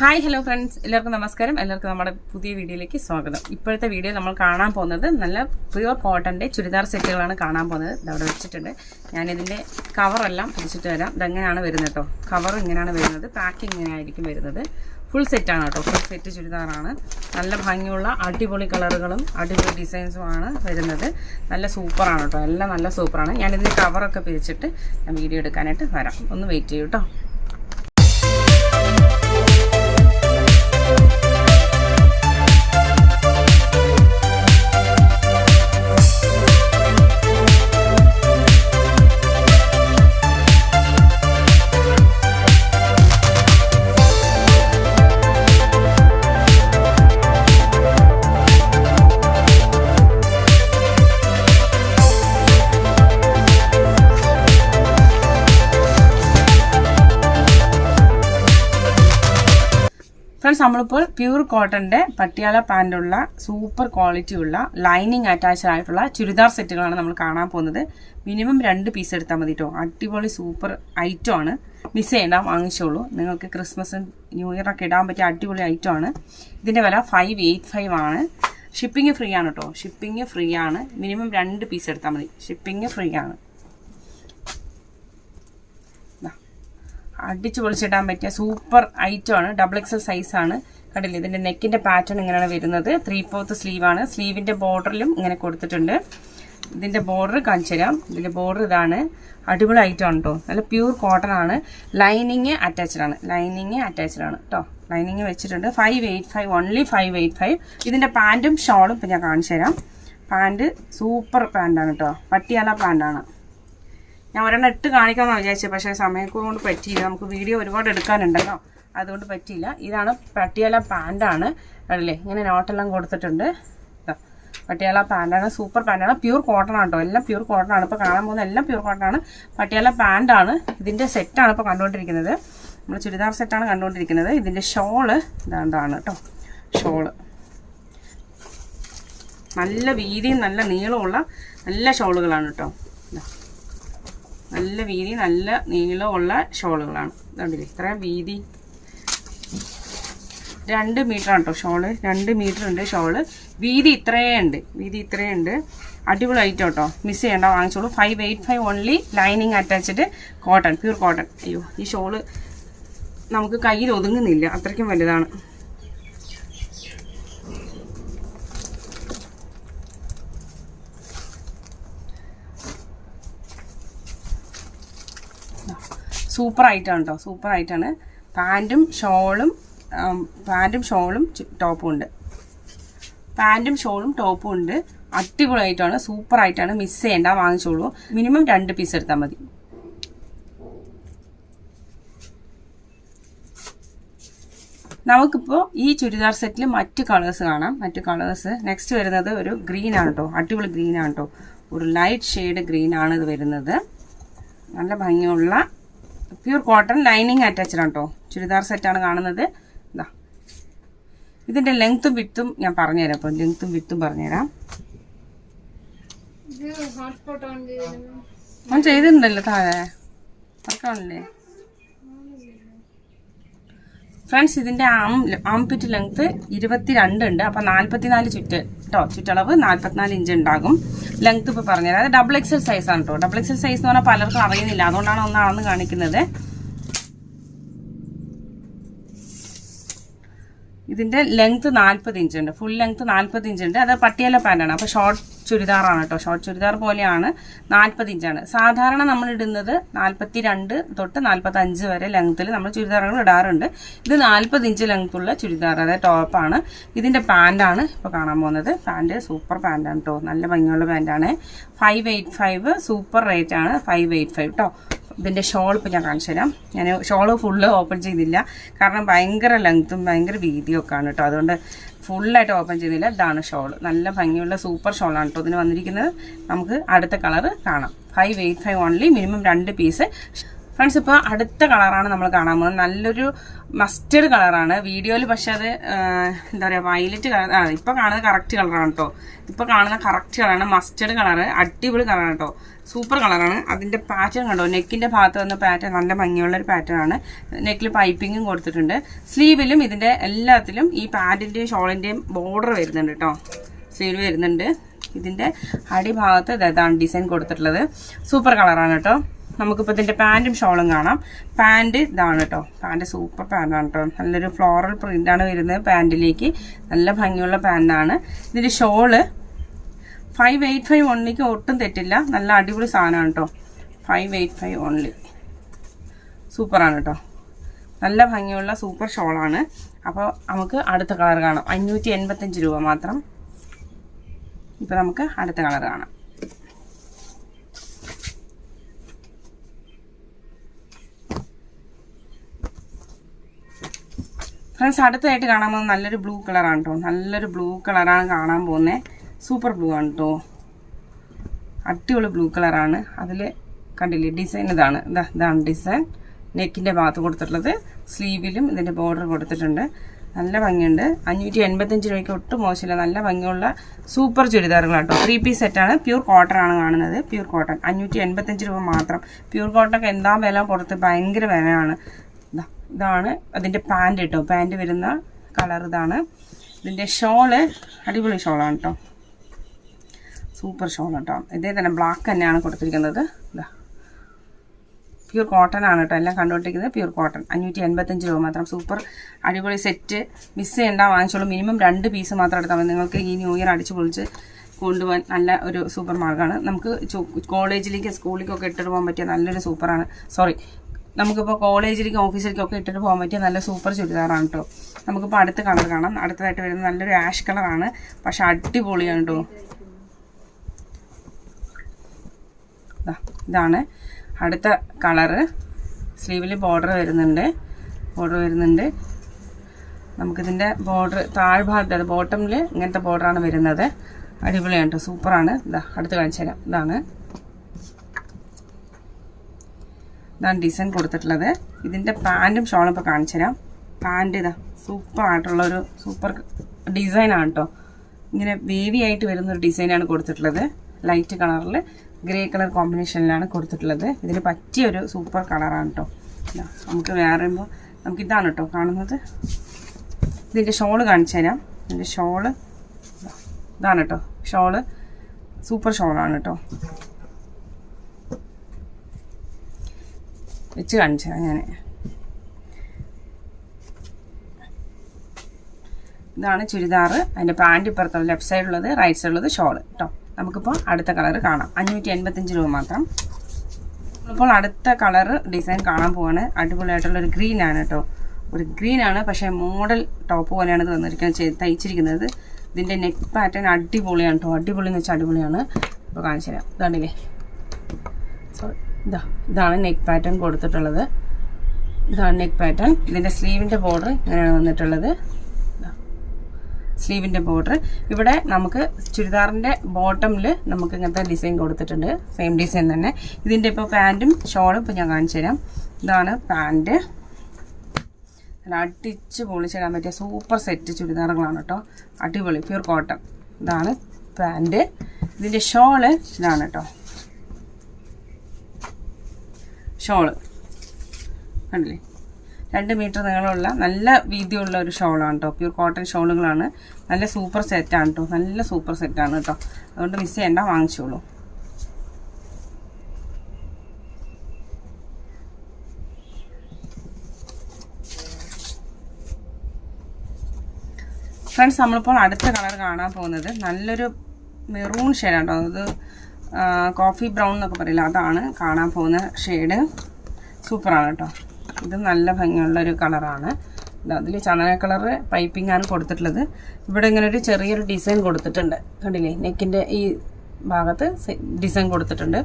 Hi hello friends എല്ലാവർക്കും നമസ്കാരം. എല്ലാവർക്കും നമ്മുടെ പുതിയ വീഡിയോയിലേക്ക് സ്വാഗതം. ഇപ്പോഴത്തെ വീഡിയോ നമ്മൾ കാണാൻ പോകുന്നത് നല്ല പ്യുവർ കോട്ടന്റെ ചുരിദാർ സെറ്റുകളാണ് കാണാൻ പോകുന്നത്. ഇതവിടെ വെച്ചിട്ടുണ്ട്. ഞാനിതിന്റെ കവറെല്ലാം പിടിച്ചിട്ട് വരാം. ഇതെങ്ങനെയാണ് വരുന്നത് കേട്ടോ കവർ ഇങ്ങനെയാണ് വരുന്നത്. പാക്കിംഗ് ഇങ്ങനെയായിരിക്കും വരുന്നത്. ഫുൾ സെറ്റാണ് കേട്ടോ ഫുൾ സെറ്റ് ചുരിദാറാണ്. നല്ല ഭംഗിയുള്ള അടിപൊളി കളറുകളും അടിപൊളി ഡിസൈൻസുമാണ് വരുന്നത്. നല്ല സൂപ്പറാണ് കേട്ടോ എല്ലാം നല്ല സൂപ്പറാണ് ഞാനിതിന്റെ കവറൊക്കെ പിരിച്ചിട്ട് ഞാൻ വീഡിയോ എടുക്കാനായിട്ട് വരാം. ഒന്ന് വെയിറ്റ് ചെയ്യൂ കേട്ടോ ഫ്രണ്ട്സ് നമ്മളിപ്പോൾ പ്യൂർ കോട്ടന്റെ പട്ടിയാല പാന്റുള്ള സൂപ്പർ ക്വാളിറ്റി ഉള്ള ലൈനിങ് അറ്റാച്ച്ഡ് ആയിട്ടുള്ള ചുരിദാർ സെറ്റുകളാണ് നമ്മൾ കാണാൻ പോകുന്നത്. മിനിമം രണ്ട് പീസ് എടുത്താൽ മതി കേട്ടോ അടിപൊളി സൂപ്പർ ഐറ്റം ആണ്. മിസ് ചെയ്യണ്ട വാങ്ങിച്ചോളൂ. നിങ്ങൾക്ക് ക്രിസ്മസും ന്യൂ ഇയറൊക്കെ ഇടാൻ പറ്റിയ അടിപൊളി ഐറ്റം ആണ്. ഇതിന്റെ വില ഫൈവ് എയ്റ്റ് ഫൈവ് ആണ്. ഷിപ്പിംഗ് ഫ്രീ ആണ് കേട്ടോ ഷിപ്പിംഗ് ഫ്രീ ആണ്. മിനിമം രണ്ട് പീസ് എടുത്താൽ മതി. ഷിപ്പിംഗ് ഫ്രീ ആണ്. അടിച്ചു പൊളിച്ചിടാൻ പറ്റിയ സൂപ്പർ ഐറ്റം ആണ് ഡബിൾ എക്സൽ സൈസ് ആണ്. കണ്ടില്ലേ? ഇതിന്റെ നെക്കിന്റെ പാറ്റേൺ ഇങ്ങനെയാണ് വരുന്നത്. ത്രീ ഫോർത്ത് സ്ലീവ് ആണ്. സ്ലീവിന്റെ ബോർഡറിലും ഇങ്ങനെ കൊടുത്തിട്ടുണ്ട്. ഇതിന്റെ ബോർഡർ കാണിച്ചു തരാം. ഇതിന്റെ ബോർഡർ ഇതാണ്. അടിപൊളി ഐറ്റം ആണ് കേട്ടോ നല്ല പ്യൂർ കോട്ടൺ ആണ്. ലൈനിങ് അറ്റാച്ച്ഡ് ആണ്. ലൈനിങ് അറ്റാച്ച്ഡ് ആണ് കേട്ടോ ലൈനിങ് വെച്ചിട്ടുണ്ട്. Five eight five only five eight five ഇതിന്റെ പാന്റും ഷോളും ഇപ്പം ഞാൻ കാണിച്ചു തരാം. പാന്റ് സൂപ്പർ പാന്റാണ് കേട്ടോ പട്ടിയാല പാന്റാണ് ഞാൻ ഒരെണ്ണം ഇട്ട് കാണിക്കാമെന്ന് വിചാരിച്ചത് പക്ഷേ സമയം കൊണ്ട് പറ്റിയില്ല. നമുക്ക് വീഡിയോ ഒരുപാട് എടുക്കാനുണ്ടല്ലോ. അതുകൊണ്ട് പറ്റിയില്ല. ഇതാണ് പട്ടിയാല പാന്റാണ് അല്ലേ ഇങ്ങനെ നോട്ടെല്ലാം കൊടുത്തിട്ടുണ്ട്. പട്ടിയാല പാന്റാണ് സൂപ്പർ പാന്റാണ് പ്യൂർ കോട്ടൺ ആണ് കേട്ടോ. എല്ലാം പ്യൂർ കോട്ടൺ ആണ്. ഇപ്പോൾ കാണാൻ പോകുന്ന എല്ലാം പ്യൂർ കോട്ടൺ ആണ്. പട്ടിയാല പാന്റാണ് ഇതിന്റെ സെറ്റാണ് ഇപ്പോൾ കണ്ടുകൊണ്ടിരിക്കുന്നത്. നമ്മൾ ചുരിദാർ സെറ്റാണ് കണ്ടുകൊണ്ടിരിക്കുന്നത്. ഇതിന്റെ ഷോൾ ഇതാണ് കേട്ടോ. ഷോൾ. നല്ല വീതിയും നല്ല നീളമുള്ള നല്ല ഷോളുകളാണ് കേട്ടോ. നല്ല വീതി നല്ല നീളമുള്ള ഷോളുകളാണ്. കണ്ടില്ലേ ഇത്രയും വീതി. രണ്ട് മീറ്റർ ആണ് കേട്ടോ ഷോൾ. രണ്ട് മീറ്റർ ഉണ്ട് ഷോൾ. വീതി ഇത്രയേ ഉണ്ട്. വീതി ഇത്രയേ ഉണ്ട്. ഐറ്റം കേട്ടോ മിസ് ചെയ്യേണ്ട വാങ്ങിച്ചോളൂ. Five eight five only lining attached cotton pure cotton അയ്യോ ഈ ഷോൾ നമുക്ക് കയ്യിൽ ഒതുങ്ങുന്നില്ല. അത്രയ്ക്കും വലുതാണ്. സൂപ്പർ ആയിട്ടാണ് കേട്ടോ സൂപ്പർ ആയിട്ടാണ് പാന്റും ഷോളും പാന്റും ഷോളും ടോപ്പും ഉണ്ട്. പാന്റും ഷോളും ടോപ്പും ഉണ്ട്. അടിപൊളിയായിട്ടാണ്. സൂപ്പർ ആയിട്ടാണ് മിസ് ചെയ്യേണ്ട വാങ്ങിച്ചോളൂ. മിനിമം രണ്ട് പീസ് എടുത്താൽ മതി. നമുക്കിപ്പോൾ ഈ ചുരിദാർ സെറ്റിൽ മറ്റ് കളേഴ്സ് കാണാം. മറ്റ് കളേഴ്സ് നെക്സ്റ്റ് വരുന്നത് ഒരു ഗ്രീൻ ആണ് കേട്ടോ അടിപൊളി ഗ്രീൻ ആണ് കേട്ടോ ഒരു ലൈറ്റ് ഷെയ്ഡ് ഗ്രീൻ ആണ് ഇത് വരുന്നത്. നല്ല ഭംഗിയുള്ള പ്യൂർ കോട്ടൺ ലൈനിങ് അറ്റാച്ച്ഡ് ആണ് കേട്ടോ. ചുരിദാർ സെറ്റാണ് കാണുന്നത്. ഇതാ ഇതിന്റെ ലെങ്ത്തും വിത്തും ഞാൻ പറഞ്ഞുതരാം അപ്പോൾ. ലെങ്ത്തും വിത്തും പറഞ്ഞുതരാം. ഞാൻ ചെയ്തിട്ടുണ്ടല്ലോ താഴെ. വർക്കാണല്ലേ ഫ്രണ്ട്സ് ഇതിന്റെ ആം ആംപിറ്റ് ലെങ്ത് ഇരുപത്തിരണ്ട് ഉണ്ട്. അപ്പൊ നാല്പത്തിനാല് ചുറ്റ് കേട്ടോ ചുറ്റളവ് നാല്പത്തിനാല് ഇഞ്ച് ഉണ്ടാകും. ലെങ്ത് ഇപ്പൊ പറഞ്ഞുതരാം അത് ഡബിൾ എക്സൽ സൈസ് ആണ് കേട്ടോ ഡബിൾ എക്സൽ സൈസ് എന്ന് പറഞ്ഞാൽ പലർക്കും അറിയുന്നില്ല. അതുകൊണ്ടാണ് ഒന്നാണെന്ന് കാണിക്കുന്നത്. ഇതിന്റെ ലെങ്ത് നാൽപ്പത് ഇഞ്ച് ഉണ്ട്. ഫുൾ ലെങ്ത് നാൽപ്പത് ഇഞ്ച് ഉണ്ട്. അത് പട്ടിയല പാന്റാണ് അപ്പോൾ ഷോർട്ട് ചുരിദാറാണ് കേട്ടോ ഷോർട്ട് ചുരിദാർ പോലെയാണ് നാൽപ്പത് ഇഞ്ചാണ്. സാധാരണ നമ്മൾ ഇടുന്നത് നാൽപ്പത്തി രണ്ട് തൊട്ട് നാൽപ്പത്തി അഞ്ച് വരെ ലെങ്ത്തിൽ നമ്മൾ ചുരിദാറുകൾ ഇടാറുണ്ട്. ഇത് നാൽപ്പത് ഇഞ്ച് ലെങ്ത്തുള്ള ചുരിദാർ അതായത് ടോപ്പാണ് ഇതിന്റെ പാന്റാണ് ഇപ്പോൾ കാണാൻ പോകുന്നത്. പാന്റ് സൂപ്പർ പാന്റാണ് കേട്ടോ നല്ല ഭംഗിയുള്ള പാന്റാണ് five eight five super rate ആണ് ഫൈവ് എയ്റ്റ് ഫൈവ് കേട്ടോ ഇതിന്റെ ഷോൾ ഇപ്പോൾ ഞാൻ കാണിച്ചു തരാം. ഞാൻ ഷോൾ ഫുള്ള് ഓപ്പൺ ചെയ്തില്ല. കാരണം ഭയങ്കര ലെങ്ത്തും ഭയങ്കര വീതിയൊക്കെ ആണ് കേട്ടോ അതുകൊണ്ട് ഫുള്ളായിട്ട് ഓപ്പൺ ചെയ്തില്ല ഇതാണ് ഷോൾ നല്ല ഭംഗിയുള്ള സൂപ്പർ ഷോളാണ് കേട്ടോ ഇതിന് വന്നിരിക്കുന്നത്. നമുക്ക് അടുത്ത കളർ കാണാം. Five eight five only minimum രണ്ട് പീസ് ഫ്രണ്ട്സ് ഇപ്പോൾ അടുത്ത കളറാണ് നമ്മൾ കാണാൻ പോകുന്നത്. നല്ലൊരു മസ്റ്റേഡ് കളറാണ് വീഡിയോയിൽ പക്ഷെ അത് എന്താ പറയുക വയലറ്റ് കളർ ആ ഇപ്പോൾ കാണുന്നത് കറക്റ്റ് കളറാണ് കേട്ടോ ഇപ്പോൾ കാണുന്ന കറക്റ്റ് കളറാണ് മസ്റ്റേഡ് കളറ് അടിപൊളി കളറാണ് കേട്ടോ സൂപ്പർ കളറാണ് അതിന്റെ പാറ്റേൺ കണ്ടോ? നെക്കിന്റെ ഭാഗത്ത് വന്ന പാറ്റേൺ നല്ല ഭംഗിയുള്ളൊരു പാറ്റേൺ ആണ്. നെക്കിൽ പൈപ്പിങ്ങും കൊടുത്തിട്ടുണ്ട്. സ്ലീവിലും ഇതിന്റെ എല്ലാത്തിലും ഈ പാന്റിന്റെയും ഷോളിന്റെയും ബോർഡർ വരുന്നുണ്ട് കേട്ടോ സ്ലീവ് വരുന്നുണ്ട്. ഇതിന്റെ അടിഭാഗത്ത് ഇതാണ് ഡിസൈൻ കൊടുത്തിട്ടുള്ളത്. സൂപ്പർ കളറാണ് കേട്ടോ നമുക്കിപ്പോൾ ഇതിന്റെ പാന്റും ഷോളും കാണാം. പാന്റ് ഇതാണ് കേട്ടോ പാന്റ് സൂപ്പർ പാന്റാണ് കേട്ടോ നല്ലൊരു ഫ്ലോറൽ പ്രിന്റാണ് വരുന്നത് പാന്റിലേക്ക് നല്ല ഭംഗിയുള്ള പാന്റാണ് ഇതിന്റെ ഷോൾ ഫൈവ് എയ്റ്റ് ഫൈവ് ഓൺലിക്ക് ഒട്ടും തെറ്റില്ല. നല്ല അടിപൊളി സാധനമാണ് കേട്ടോ ഫൈവ് എയ്റ്റ് ഫൈവ് ഓൺലി സൂപ്പറാണ് കേട്ടോ നല്ല ഭംഗിയുള്ള സൂപ്പർ ഷോളാണ്. അപ്പോൾ നമുക്ക് അടുത്ത കളർ കാണാം. അഞ്ഞൂറ്റി എൺപത്തഞ്ച് രൂപ മാത്രം. ഇപ്പോൾ നമുക്ക് അടുത്ത കളർ കാണാം. ഫ്രണ്ട്സ് അടുത്തതായിട്ട് കാണാൻ പോകുന്നത് നല്ലൊരു ബ്ലൂ കളറാണ് കേട്ടോ നല്ലൊരു ബ്ലൂ കളറാണ് കാണാൻ പോകുന്നത് സൂപ്പർ ബ്ലൂ ആണ് കേട്ടോ അടിപൊളി ബ്ലൂ കളറാണ് അതിൽ കണ്ടില്ലേ ഡിസൈൻ ഇതാണ്. ഇതാ ഇതാണ് ഡിസൈൻ നെക്കിന്റെ ഭാഗത്ത് കൊടുത്തിട്ടുള്ളത്. സ്ലീവിലും ഇതിന്റെ ബോർഡർ കൊടുത്തിട്ടുണ്ട്. നല്ല ഭംഗിയുണ്ട്. അഞ്ഞൂറ്റി എൺപത്തഞ്ച് രൂപയ്ക്ക് ഒട്ടും മോശമില്ല. നല്ല ഭംഗിയുള്ള സൂപ്പർ ചുരിദാറുകളാണ് കേട്ടോ ത്രീ പീസ് സെറ്റാണ് പ്യൂർ കോട്ടൺ ആണ് കാണുന്നത്. പ്യൂർ കോട്ടൺ അഞ്ഞൂറ്റി എൺപത്തഞ്ച് രൂപ മാത്രം. പ്യൂർ കോട്ടൺ എന്താ വില പുറത്ത് ഭയങ്കര വിലയാണ്. ഇതാണ്. അതിന്റെ പാന്റ് കേട്ടോ പാന്റ് വരുന്ന കളർ ഇതാണ്. ഇതിന്റെ ഷോൾ അടിപൊളി ഷോളാണ് കേട്ടോ സൂപ്പർ ഷോൾ കേട്ടോ ഇതേ തന്നെ ബ്ലാക്ക് തന്നെയാണ് കൊടുത്തിരിക്കുന്നത്. ഇതാ പ്യൂർ കോട്ടൺ ആണ് കേട്ടോ എല്ലാം കണ്ടുകൊണ്ടിരിക്കുന്നത് പ്യൂർ കോട്ടൺ അഞ്ഞൂറ്റി എൺപത്തഞ്ച് രൂപ മാത്രം. സൂപ്പർ അടിപൊളി സെറ്റ് മിസ് ചെയ്യണ്ട വാങ്ങിച്ചോളൂ. മിനിമം രണ്ട് പീസ് മാത്രം എടുത്താൽ മതി. നിങ്ങൾക്ക് ഈ ന്യൂ ഇയർ അടിച്ചു പൊളിച്ച് കൊണ്ടുപോകാൻ നല്ല ഒരു സൂപ്പർ മാർഗമാണ് നമുക്ക് കോളേജിലേക്ക് സ്കൂളിലേക്കൊക്കെ ഇട്ടിട്ട് പോകാൻ പറ്റിയ നല്ലൊരു സൂപ്പറാണ് സോറി നമുക്കിപ്പോൾ കോളേജിലേക്കും ഓഫീസിലേക്കും ഒക്കെ ഇട്ടിട്ട് പോകാൻ പറ്റിയ നല്ല സൂപ്പർ ചുരിദാറാണ് കേട്ടോ നമുക്കിപ്പോൾ അടുത്ത കളർ കാണാം. അടുത്തതായിട്ട് വരുന്നത് നല്ലൊരു ആഷ് കളറാണ് പക്ഷെ അടിപൊളിയാണ് കേട്ടോ ഇതാണ് അടുത്ത കളറ്. സ്ലീവിൽ ബോർഡർ വരുന്നുണ്ട്. ബോർഡർ വരുന്നുണ്ട്. നമുക്കിതിന്റെ ബോർഡർ താഴ്ഭാഗത്ത് ബോട്ടമിൽ ഇങ്ങനത്തെ ബോർഡറാണ് വരുന്നത്. അടിപൊളിയാണ് കേട്ടോ സൂപ്പറാണ്. ഇതാ അടുത്ത് കാണിച്ചു തരാം ഇതാണ്. ഇതാണ് ഡിസൈൻ കൊടുത്തിട്ടുള്ളത്. ഇതിന്റെ പാന്റും ഷോളും ഇപ്പോൾ കാണിച്ചു തരാം. പാന്റ് ഇതാ സൂപ്പർ ആയിട്ടുള്ള ഒരു സൂപ്പർ ഡിസൈനാണ് കേട്ടോ ഇങ്ങനെ വേവി ആയിട്ട് വരുന്നൊരു ഡിസൈനാണ് കൊടുത്തിട്ടുള്ളത്. ലൈറ്റ് കളറിൽ ഗ്രേ കളർ കോമ്പിനേഷനിലാണ് കൊടുത്തിട്ടുള്ളത്. ഇതിന് പറ്റിയ ഒരു സൂപ്പർ കളറാണ് കേട്ടോ നമുക്ക് വേറെ നമുക്ക് ഇതാണ് കേട്ടോ കാണുന്നത്. ഇതിന്റെ ഷോൾ കാണിച്ചു തരാം. ഇതിന്റെ ഷോൾ ഇതാണ് കേട്ടോ ഷോൾ സൂപ്പർ ഷോളാണ് കേട്ടോ വെച്ച് കാണിച്ചു ഞാൻ ഇതാണ് ചുരിദാർ അതിന്റെ പാന്റ് ഇപ്പുറത്തുള്ള ലെഫ്റ്റ് സൈഡുള്ളത് റൈറ്റ് സൈഡിലുള്ളത് ഷോൾ കേട്ടോ നമുക്കിപ്പോൾ അടുത്ത കളർ കാണാം. അഞ്ഞൂറ്റി എൺപത്തഞ്ച് രൂപ മാത്രം. ഇപ്പോൾ അടുത്ത കളർ ഡിസൈൻ കാണാൻ പോവാണ്. അടിപൊളിയായിട്ടുള്ള ഒരു ഗ്രീൻ ആണ് കേട്ടോ ഒരു ഗ്രീൻ ആണ് പക്ഷേ മോഡൽ ടോപ്പ് പോലെയാണ് ഇത് വന്നിരിക്കുന്നത് തയ്ച്ചിരിക്കുന്നത്. ഇതിന്റെ നെക്ക് പാറ്റേൺ അടിപൊളിയാണ് കേട്ടോ അടിപൊളി എന്ന് വെച്ചാൽ അടിപൊളിയാണ്. ഇപ്പോൾ കാണിച്ചു തരാം. ഇതാണ്ടില്ലേ ഇതാ ഇതാണ് നെക്ക് പാറ്റേൺ കൊടുത്തിട്ടുള്ളത്. ഇതാണ് നെക്ക് പാറ്റേൺ ഇതിന്റെ സ്ലീവിന്റെ ബോർഡർ ഇങ്ങനെയാണ് വന്നിട്ടുള്ളത്. സ്ലീവിന്റെ ബോർഡർ ഇവിടെ നമുക്ക് ചുരിദാറിന്റെ ബോട്ടമിൽ നമുക്ക് ഇങ്ങനത്തെ ഡിസൈൻ കൊടുത്തിട്ടുണ്ട്. സെയിം ഡിസൈൻ തന്നെ. ഇതിന്റെ ഇപ്പോൾ പാന്റും ഷോളും ഇപ്പോൾ ഞാൻ കാണിച്ചു തരാം. ഇതാണ് പാന്റ് അടിച്ച് പൊളിച്ചിടാൻ പറ്റിയ സൂപ്പർ സെറ്റ് ചുരിദാറുകളാണ് കേട്ടോ. അടിപൊളി പ്യൂർ കോട്ടൺ ഇതാണ് പാന്റ് ഇതിന്റെ ഷോൾ ഇതാണ് കേട്ടോ. ഷോൾ. കണ്ടില്ലേ? രണ്ട് മീറ്റർ നീളമുള്ള നല്ല വീതിയുള്ള ഒരു ഷോളാണ് കേട്ടോ പ്യൂർ കോട്ടൺ ഷോളുകളാണ്. നല്ല സൂപ്പർ സെറ്റാണ് കേട്ടോ നല്ല സൂപ്പർ സെറ്റാണ് കേട്ടോ അതുകൊണ്ട് മിസ് ചെയ്യണ്ട വാങ്ങിച്ചോളൂ. ഫ്രണ്ട്സ് നമ്മളിപ്പോൾ അടുത്ത കളർ കാണാൻ പോകുന്നത് നല്ലൊരു മെറൂൺ ഷെയ്ഡാണ് കേട്ടോ അത് കോഫി ബ്രൗൺ എന്നൊക്കെ പറയില്ല അതാണ് കാണാൻ പോകുന്ന ഷെയ്ഡ് സൂപ്പറാണ് കേട്ടോ. ഇത് നല്ല ഭംഗിയുള്ളൊരു കളറാണ് അതിൽ ചന്ദന കളർ പൈപ്പിംഗ് ആണ് കൊടുത്തിട്ടുള്ളത്. ഇവിടെ ഇങ്ങനെ ഒരു ചെറിയൊരു ഡിസൈൻ കൊടുത്തിട്ടുണ്ട്. കണ്ടില്ലേ നെക്കിന്റെ ഈ ഭാഗത്ത് ഡിസൈൻ കൊടുത്തിട്ടുണ്ട്.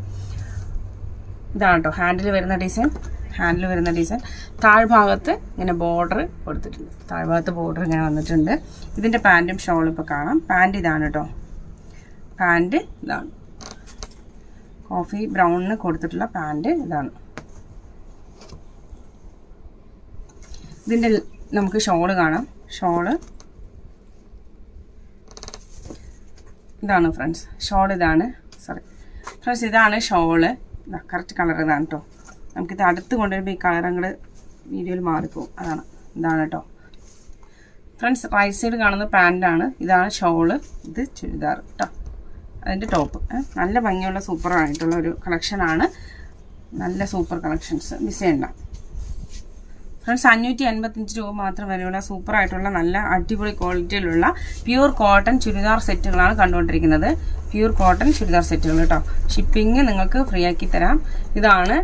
ഇതാണ് കേട്ടോ ഹാൻഡിൽ വരുന്ന ഡിസൈൻ ഹാൻഡിൽ വരുന്ന ഡിസൈൻ താഴ്ഭാഗത്ത് ഇങ്ങനെ ബോർഡർ കൊടുത്തിട്ടുണ്ട്. താഴ്ഭാഗത്ത് ബോർഡർ ഇങ്ങനെ വന്നിട്ടുണ്ട്. ഇതിന്റെ പാന്റും ഷോളും ഇപ്പോൾ കാണാം. പാന്റ് ഇതാണ് കേട്ടോ. പാന്റ് ഇതാണ്. കോഫി ബ്രൗണിന് കൊടുത്തിട്ടുള്ള പാന്റ് ഇതാണ്. ഇതിന്റെ നമുക്ക് ഷോൾ കാണാം. ഷോൾ. ഇതാണ് ഫ്രണ്ട്സ്. ഷോൾ ഇതാണ്. സോറി. ഫ്രണ്ട്സ് ഇതാണ് ഷോൾ. കറക്റ്റ് കളർ ഇതാണ് കേട്ടോ നമുക്കിത് അടുത്ത് കൊണ്ടുവരുമ്പോൾ ഈ കളർ അങ്ങോട്ട് വീഡിയോയിൽ മാറിപ്പോവും. അതാണ്. ഇതാണ് കേട്ടോ ഫ്രണ്ട്സ് റൈറ്റ് സൈഡ് കാണുന്ന പാന്റാണ് ഇതാണ് ഷോൾ. ഇത് ചുരിദാർ കേട്ടോ അതിന്റെ ടോപ്പ് നല്ല ഭംഗിയുള്ള സൂപ്പറായിട്ടുള്ള ഒരു കളക്ഷനാണ് നല്ല സൂപ്പർ കളക്ഷൻസ് മിസ് ചെയ്യണ്ട. ഫ്രണ്ട്സ് അഞ്ഞൂറ്റി എൺപത്തഞ്ച് രൂപ മാത്രം വരെയുള്ള സൂപ്പർ ആയിട്ടുള്ള നല്ല അടിപൊളി ക്വാളിറ്റിയിലുള്ള പ്യൂർ കോട്ടൺ ചുരിദാർ സെറ്റുകളാണ് കണ്ടുകൊണ്ടിരിക്കുന്നത്. പ്യൂർ കോട്ടൺ ചുരിദാർ സെറ്റുകൾ കേട്ടോ ഷിപ്പിംഗ് നിങ്ങൾക്ക് ഫ്രീ ആക്കി തരാം. ഇതാണ്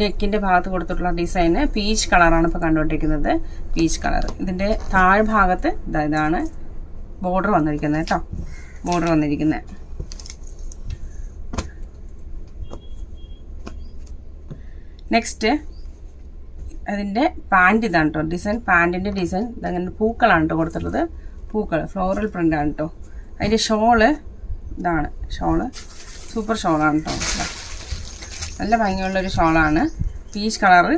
നെക്കിന്റെ ഭാഗത്ത് കൊടുത്തിട്ടുള്ള ഡിസൈന് പീച്ച് കളറാണ് ഇപ്പോൾ കണ്ടുകൊണ്ടിരിക്കുന്നത്. പീച്ച് കളർ ഇതിന്റെ താഴ്ഭാഗത്ത് ഇതാ ഇതാണ് ബോർഡർ വന്നിരിക്കുന്നത് കേട്ടോ ബോർഡർ വന്നിരിക്കുന്നത്. നെക്സ്റ്റ് അതിന്റെ പാന്റ് ഇതാണ് കേട്ടോ ഡിസൈൻ പാന്റിന്റെ ഡിസൈൻ ഇതങ്ങനെ പൂക്കളാണ് കേട്ടോ കൊടുത്തിട്ടുള്ളത്. പൂക്കൾ ഫ്ലോറൽ പ്രിന്റ് ആണ് കേട്ടോ അതിന്റെ ഷോൾ ഇതാണ്. ഷോൾ സൂപ്പർ ഷോളാണ് കേട്ടോ. നല്ല ഭംഗിയുള്ളൊരു ഷോളാണ് പീച്ച് കളറ്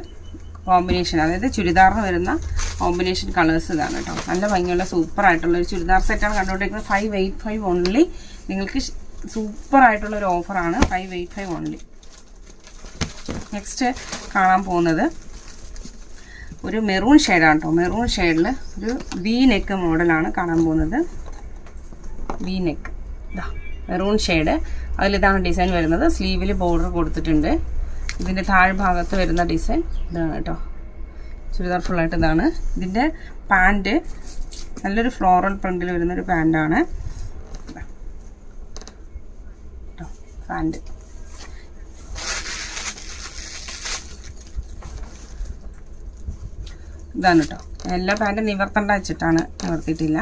കോമ്പിനേഷൻ അതായത് ചുരിദാറിന് വരുന്ന കോമ്പിനേഷൻ കളേഴ്സ് ഇതാണ് കേട്ടോ നല്ല ഭംഗിയുള്ള സൂപ്പർ ആയിട്ടുള്ള ഒരു ചുരിദാർ സെറ്റാണ് കണ്ടുകൊണ്ടിരിക്കുന്നത്. ഫൈവ് എയ്റ്റ് ഫൈവ് ഓൺലി നിങ്ങൾക്ക് സൂപ്പർ ആയിട്ടുള്ള ഒരു ഓഫറാണ് five eight five only next കാണാൻ പോകുന്നത് ഒരു മെറൂൺ ഷെയ്ഡാണ് കേട്ടോ മെറൂൺ ഷെയ്ഡിൽ ഒരു വി നെക്ക് മോഡലാണ് കാണാൻ പോകുന്നത്. V neck. ഇതാ മെറൂൺ ഷെയ്ഡ്. അതിലിതാണ് ഡിസൈൻ വരുന്നത്. സ്ലീവിൽ ബോർഡർ കൊടുത്തിട്ടുണ്ട്. ഇതിന്റെ താഴ്ഭാഗത്ത് വരുന്ന ഡിസൈൻ ഇതാണ് കേട്ടോ ചുരിദാർ ഫുള്ളായിട്ട് ഇതാണ്. ഇതിന്റെ പാന്റ് നല്ലൊരു ഫ്ലോറൽ പ്രിന്റിൽ വരുന്നൊരു പാന്റാണ് പാന്റ് ഇതാണ് കേട്ടോ എല്ലാ പാന്റും നിവർത്തണ്ട വെച്ചിട്ടാണ് നിവർത്തിയിട്ടില്ല.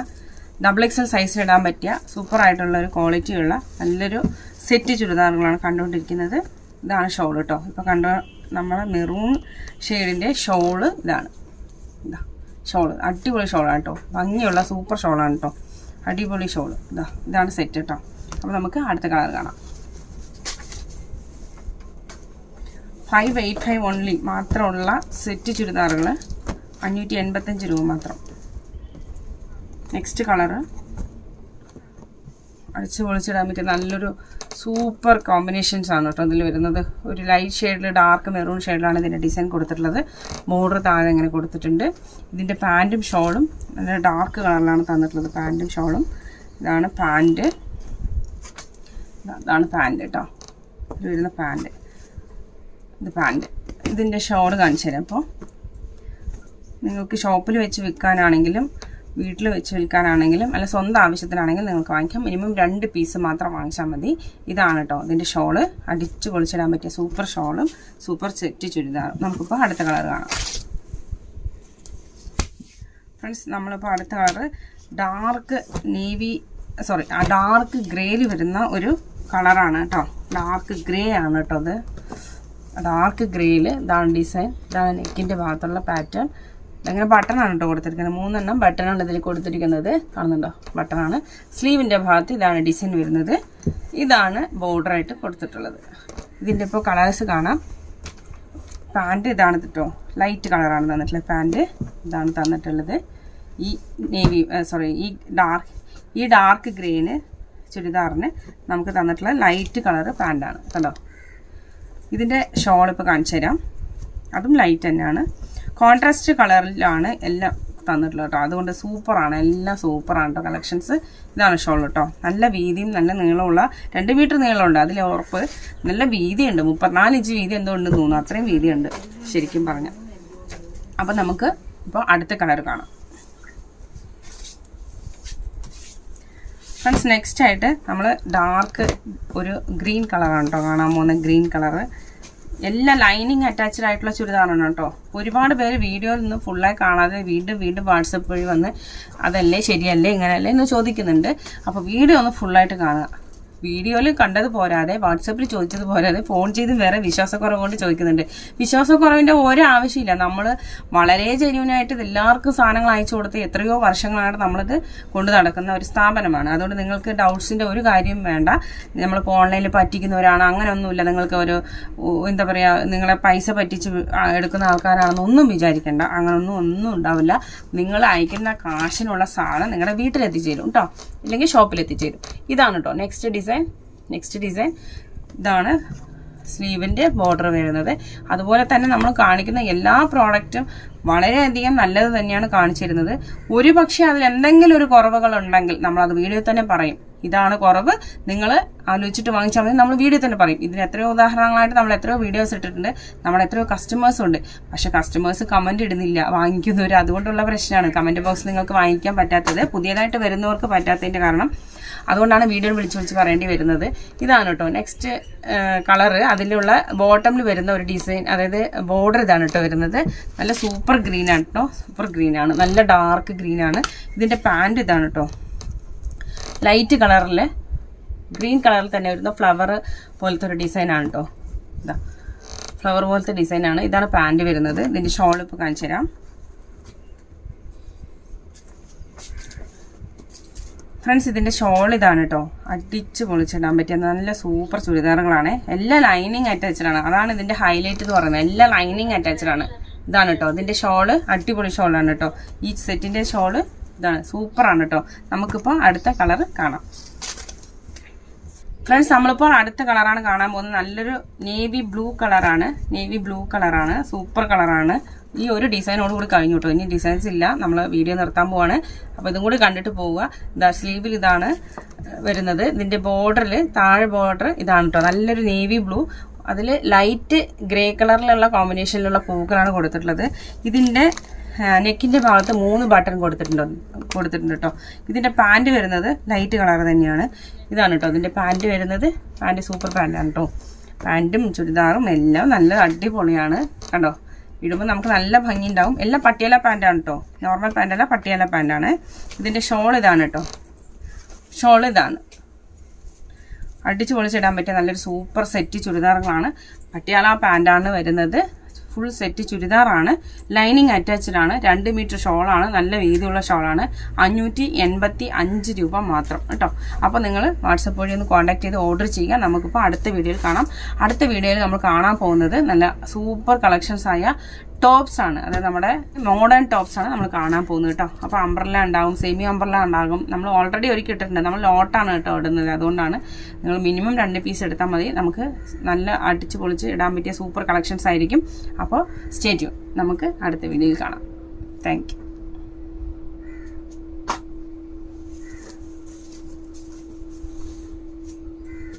ഡബിൾ എക്സൽ സൈസിൽ ഇടാൻ പറ്റിയ സൂപ്പറായിട്ടുള്ള ഒരു ക്വാളിറ്റിയുള്ള നല്ലൊരു സെറ്റ് ചുരിദാറുകളാണ് കണ്ടുകൊണ്ടിരിക്കുന്നത്. ഇതാണ് ഷോൾ കേട്ടോ ഇപ്പോൾ കണ്ട നമ്മളെ മെറൂൺ ഷെയ്ഡിന്റെ ഷോൾ ഇതാണ്. ഇതാ ഷോൾ അടിപൊളി ഷോളാണ് കേട്ടോ ഭംഗിയുള്ള സൂപ്പർ ഷോളാണ് കേട്ടോ അടിപൊളി ഷോൾ ഇതാ ഇതാണ് സെറ്റ് കേട്ടോ അപ്പോൾ നമുക്ക് അടുത്ത കളർ കാണാം. ഫൈവ് എയ്റ്റ് ഫൈവ് ഓൺലി മാത്രമുള്ള സെറ്റ് ചുരിദാറുകൾ അഞ്ഞൂറ്റി എൺപത്തഞ്ച് രൂപ മാത്രം. നെക്സ്റ്റ് കളറ് അടിച്ച് പൊളിച്ചിടാൻ പറ്റിയ നല്ലൊരു സൂപ്പർ കോമ്പിനേഷൻസ് ആണ് കേട്ടോ ഇതിൽ വരുന്നത്. ഒരു ലൈറ്റ് ഷെയ്ഡിൽ ഡാർക്ക് മെറൂൺ ഷെയ്ഡിലാണ് ഇതിന്റെ ഡിസൈൻ കൊടുത്തിട്ടുള്ളത്. മോഡർ താഴെ ഇങ്ങനെ കൊടുത്തിട്ടുണ്ട്. ഇതിന്റെ പാന്റും ഷോളും നല്ല ഡാർക്ക് കളറിലാണ് തന്നിട്ടുള്ളത്. പാന്റും ഷോളും ഇതാണ് പാന്റ് ഇതാണ് പാന്റ് കേട്ടോ. ഇത് വരുന്ന പാന്റ് ഇത് പാന്റ് ഇതിന്റെ ഷോൾ കാണിച്ചു തരാം അപ്പോൾ നിങ്ങൾക്ക് ഷോപ്പിൽ വെച്ച് വിൽക്കാനാണെങ്കിലും വീട്ടിൽ വെച്ച് വിൽക്കാനാണെങ്കിലും അല്ല സ്വന്തം ആവശ്യത്തിനാണെങ്കിലും നിങ്ങൾക്ക് വാങ്ങിക്കാം. മിനിമം രണ്ട് പീസ് മാത്രം വാങ്ങിച്ചാൽ മതി. ഇതാണ് കേട്ടോ ഇതിന്റെ ഷോൾ. അടിച്ച് പൊളിച്ചിടാൻ പറ്റിയ സൂപ്പർ ഷോളും സൂപ്പർ സെറ്റ് ചുരിദാറും. നമുക്കിപ്പോൾ അടുത്ത കളർ കാണാം. ഫ്രണ്ട്സ് നമ്മളിപ്പോൾ അടുത്ത കളർ ഡാർക്ക് നേവി സോറി ആ ഡാർക്ക് ഗ്രേയിൽ വരുന്ന ഒരു കളറാണ് കേട്ടോ ഡാർക്ക് ഗ്രേ ആണ് കേട്ടോ അത് ഡാർക്ക് ഗ്രേയിൽ ഇതാണ് ഡിസൈൻ. ഇതാണ് നെക്കിന്റെ ഭാഗത്തുള്ള പാറ്റേൺ. അങ്ങനെ ബട്ടണാണ് കേട്ടോ കൊടുത്തിരിക്കുന്നത്. മൂന്നെണ്ണം ബട്ടണാണ് ഇതിൽ കൊടുത്തിരിക്കുന്നത്. കാണുന്നുണ്ടോ? ബട്ടണാണ്. സ്ലീവിന്റെ ഭാഗത്ത് ഇതാണ് ഡിസൈൻ വരുന്നത്. ഇതാണ് ബോർഡറായിട്ട് കൊടുത്തിട്ടുള്ളത്. ഇതിന്റെ ഇപ്പോൾ കളേഴ്സ് കാണാം. പാന്റ് ഇതാണ് കേട്ടോ ലൈറ്റ് കളറാണ് തന്നിട്ടുള്ളത്. പാന്റ് ഇതാണ് തന്നിട്ടുള്ളത്. ഈ നേവി സോറി ഈ ഡാർക്ക് ഈ ഡാർക്ക് ഗ്രീന് ചുരിദാറിന് നമുക്ക് തന്നിട്ടുള്ള ലൈറ്റ് കളറ് പാന്റാണ് കണ്ടോ? ഇതിന്റെ ഷോൾ ഇപ്പോൾ കാണിച്ചു തരാം അതും ലൈറ്റ് തന്നെയാണ്. കോൺട്രാസ്റ്റ് കളറിലാണ് എല്ലാം തന്നിട്ടുള്ളത് കേട്ടോ. അതുകൊണ്ട് സൂപ്പറാണ്. എല്ലാം സൂപ്പറാണ് കേട്ടോ കളക്ഷൻസ്. ഇതാണ് ഷോൾ കേട്ടോ. നല്ല വീതിയും നല്ല നീളമുള്ള രണ്ട് മീറ്റർ നീളമുണ്ട്. അതിൽ ഉറപ്പ് നല്ല വീതിയുണ്ട്. മുപ്പത്തിനാല് ഇഞ്ച് വീതി എന്തോ ഉണ്ടെന്ന് തോന്നുന്നു. അത്രയും വീതിയുണ്ട്. ശരിക്കും പറഞ്ഞ അപ്പം നമുക്ക് ഇപ്പോൾ അടുത്ത കളർ കാണാം. ഫ്രണ്ട്സ് നെക്സ്റ്റ് ആയിട്ട് നമ്മൾ ഡാർക്ക് ഒരു ഗ്രീൻ കളറാണ് കേട്ടോ കാണാൻ പോകുന്ന ഗ്രീൻ കളറ് എല്ലാം ലൈനിങ് അറ്റാച്ച്ഡ് ആയിട്ടുള്ള ചുരിദാറാണ് കേട്ടോ. ഒരുപാട് പേര് വീഡിയോയിൽ നിന്ന് ഫുള്ളായി കാണാതെ വീണ്ടും വീണ്ടും വാട്സപ്പ് വഴി വന്ന് അതല്ലേ ശരിയല്ലേ ഇങ്ങനെയല്ലേ എന്ന് ചോദിക്കുന്നുണ്ട്. അപ്പോൾ വീഡിയോ ഒന്ന് ഫുള്ളായിട്ട് കാണുക. വീഡിയോയിൽ കണ്ടത് പോരാതെ വാട്സപ്പിൽ ചോദിച്ചത് പോരാതെ ഫോൺ ചെയ്ത് വേറെ വിശ്വാസക്കുറവ് കൊണ്ട് ചോദിക്കുന്നുണ്ട്. വിശ്വാസക്കുറവിന്റെ ഒരു ആവശ്യമില്ല. നമ്മൾ വളരെ ജെന്യൂനായിട്ട് എല്ലാവർക്കും സാധനങ്ങൾ അയച്ചു കൊടുത്ത് എത്രയോ വർഷങ്ങളായിട്ട് നമ്മളിത് കൊണ്ടു നടക്കുന്ന ഒരു സ്ഥാപനമാണ്. അതുകൊണ്ട് നിങ്ങൾക്ക് ഡൗട്ട്സിന്റെ ഒരു കാര്യം വേണ്ട. നമ്മളിപ്പോൾ ഓൺലൈനിൽ പറ്റിക്കുന്നവരാണ് അങ്ങനെയൊന്നുമില്ല നിങ്ങൾക്ക് ഒരു എന്താ പറയുക നിങ്ങളെ പൈസ പറ്റിച്ച് എടുക്കുന്ന ആൾക്കാരാണെന്ന് ഒന്നും വിചാരിക്കേണ്ട. അങ്ങനൊന്നും ഒന്നും ഉണ്ടാവില്ല. നിങ്ങൾ അയക്കുന്ന കാശിനുള്ള സാധനം നിങ്ങളുടെ വീട്ടിൽ എത്തിച്ചേരും കേട്ടോ ഇല്ലെങ്കിൽ ഷോപ്പിൽ എത്തിച്ചേരും ഇതാണ് കേട്ടോ നെക്സ്റ്റ് ഡിസൈൻ നെക്സ്റ്റ് ഡിസൈൻ. ഇതാണ് സ്ലീവിന്റെ ബോർഡർ വരുന്നത്. അതുപോലെ തന്നെ നമ്മൾ കാണിക്കുന്ന എല്ലാ പ്രോഡക്റ്റും വളരെയധികം നല്ലത് തന്നെയാണ് കാണിച്ചിരുന്നത്. ഒരു പക്ഷേ അതിൽ എന്തെങ്കിലും ഒരു കുറവുകൾ ഉണ്ടെങ്കിൽ നമ്മളത് വീഡിയോ തന്നെ പറയും. ഇതാണ് കുറവ്. നിങ്ങൾ ആലോചിച്ചിട്ട് വാങ്ങിച്ചാൽ മതി. നമ്മൾ വീഡിയോ തന്നെ പറയും. ഇതിന് എത്രയോ ഉദാഹരണങ്ങളായിട്ട് നമ്മൾ എത്രയോ വീഡിയോസ് ഇട്ടിട്ടുണ്ട്. നമ്മൾ എത്രയോ കസ്റ്റമേഴ്സ് ഉണ്ട്. പക്ഷെ കസ്റ്റമേഴ്സ് കമന്റ് ഇടുന്നില്ല. വാങ്ങിക്കുന്നവർ അതുകൊണ്ടുള്ള പ്രശ്നമാണ്. കമന്റ് ബോക്സ് നിങ്ങൾക്ക് വാങ്ങിക്കാൻ പറ്റാത്തത്. പുതിയതായിട്ട് വരുന്നവർക്ക് പറ്റാത്തതിന്റെ കാരണം. അതുകൊണ്ടാണ് വീഡിയോ വിളിച്ച് വിളിച്ച് പറയേണ്ടി വരുന്നത്. ഇതാണ് കേട്ടോ നെക്സ്റ്റ് കളറ് അതിലുള്ള ബോട്ടമിൽ വരുന്ന ഒരു ഡിസൈൻ അതായത് ബോർഡർ ഇതാണ് കേട്ടോ വരുന്നത്. നല്ല സൂപ്പർ ഗ്രീൻ ആണ് കേട്ടോ സൂപ്പർ ഗ്രീൻ ആണ്. നല്ല ഡാർക്ക് ഗ്രീൻ ആണ്. ഇതിന്റെ പാന്റ് ഇതാണ് കേട്ടോ ലൈറ്റ് കളറിൽ ഗ്രീൻ കളറിൽ തന്നെ വരുന്ന ഫ്ലവർ പോലത്തെ ഒരു ഡിസൈൻ ആണ് കേട്ടോ ഇതാ ഫ്ലവർ പോലത്തെ ഡിസൈൻ ആണ്. ഇതാണ് പാന്റ് വരുന്നത്. ഇതിന്റെ ഷോൾ ഇപ്പോൾ കാണിച്ചു തരാം ഫ്രണ്ട്സ് ഇതിന്റെ ഷോൾ ഇതാണ് കേട്ടോ അടിച്ച് പൊളിച്ചിടാൻ പറ്റിയ നല്ല സൂപ്പർ ചുരിദാറുകളാണ്. എല്ലാ ലൈനിങ് അറ്റാച്ചഡാണ് അതാണ് ഇതിന്റെ ഹൈലൈറ്റ് എന്ന് പറയുന്നത്. എല്ലാ ലൈനിങ് അറ്റാച്ചഡാണ് ഇതാണ് കേട്ടോ ഇതിന്റെ ഷോൾ അടിപൊളി ഷോളാണ് കേട്ടോ ഈ സെറ്റിന്റെ ഷോൾ ഇതാണ്. സൂപ്പറാണ് കേട്ടോ നമുക്കിപ്പോൾ അടുത്ത കളർ കാണാം. ഫ്രണ്ട്സ് നമ്മളിപ്പോൾ അടുത്ത കളറാണ് കാണാൻ പോകുന്നത്. നല്ലൊരു നേവി ബ്ലൂ കളറാണ് നേവി ബ്ലൂ കളറാണ് സൂപ്പർ കളറാണ് ഈ ഒരു ഡിസൈനോട് കൂടി കഴിഞ്ഞു കേട്ടോ. ഇനി ഡിസൈൻസ് ഇല്ല. നമ്മൾ വീഡിയോ നിർത്താൻ പോവാണ്. അപ്പോൾ ഇതും കൂടി കണ്ടിട്ട് പോവുക. ഇതാ സ്ലീവിൽ ഇതാണ് വരുന്നത്. ഇതിന്റെ ബോർഡറിൽ താഴെ ബോർഡർ ഇതാണ് കേട്ടോ. നല്ലൊരു നേവി ബ്ലൂ അതിൽ ലൈറ്റ് ഗ്രേ കളറിലുള്ള കോമ്പിനേഷനിലുള്ള പൂക്കളാണ് കൊടുത്തിട്ടുള്ളത്. ഇതിന്റെ നെക്കിന്റെ ഭാഗത്ത് മൂന്ന് ബട്ടൺ കൊടുത്തിട്ടുണ്ടോ. കൊടുത്തിട്ടുണ്ട് കേട്ടോ. ഇതിന്റെ പാന്റ് വരുന്നത് ലൈറ്റ് കളർ തന്നെയാണ്. ഇതാണ് കേട്ടോ. ഇതിന്റെ പാന്റ് വരുന്നത് പാന്റ് സൂപ്പർ പാന്റാണ് കേട്ടോ. പാന്റും ചുരിദാറും എല്ലാം നല്ല അടിപൊളിയാണ്. കണ്ടോ? ഇടുമ്പോൾ നമുക്ക് നല്ല ഭംഗി ഉണ്ടാവും എല്ലാം പട്ടിയല പാന്റാണ് കേട്ടോ നോർമൽ പാന്റല്ല പട്ടിയല പാന്റാണ് ഇതിന്റെ ഷോൾ ഇതാണ് കേട്ടോ ഷോൾ ഇതാണ്. അടിച്ചു പൊളിച്ചിടാൻ പറ്റിയ നല്ലൊരു സൂപ്പർ സെറ്റ് ചുരിദാറുകളാണ്. പട്ടിയാല പാന്റാണ് വരുന്നത്. ഫുൾ സെറ്റ് ചുരിദാറാണ്. ലൈനിങ് അറ്റാച്ച്ഡ് ആണ്. രണ്ട് മീറ്റർ ഷോളാണ് നല്ല വീതിയുള്ള ഷോളാണ് അഞ്ഞൂറ്റി എൺപത്തി അഞ്ച് രൂപ മാത്രം. കേട്ടോ. അപ്പോൾ നിങ്ങൾ വാട്സപ്പ് വഴി ഒന്ന് കോൺടാക്ട് ചെയ്ത് ഓർഡർ ചെയ്യുക. നമുക്കിപ്പോൾ അടുത്ത വീഡിയോയിൽ കാണാം. അടുത്ത വീഡിയോയിൽ നമ്മൾ കാണാൻ പോകുന്നത് നല്ല സൂപ്പർ കളക്ഷൻസ് ആയ ടോപ്സ് ആണ്. അതായത് നമ്മുടെ മോഡേൺ ടോപ്സ് ആണ് നമ്മൾ കാണാൻ പോകുന്നത് കേട്ടോ. അപ്പോൾ അംബ്രല്ല ഉണ്ടാകും സെമി അംബ്രല്ല ഉണ്ടാകും. നമ്മൾ ഓൾറെഡി ഒരുക്കി ഇട്ടിട്ടുണ്ട് നമ്മൾ ലോട്ടാണ് കേട്ടോ ഇടുന്നത്. അതുകൊണ്ടാണ് നിങ്ങൾ മിനിമം രണ്ട് പീസ് എടുത്താൽ മതി. നമുക്ക് നല്ല അടിച്ച് പൊളിച്ച് ഇടാൻ പറ്റിയ സൂപ്പർ കളക്ഷൻസ് ആയിരിക്കും. അപ്പോൾ സ്റ്റേറ്റ് നമുക്ക് അടുത്ത വീഡിയോയിൽ കാണാം. താങ്ക്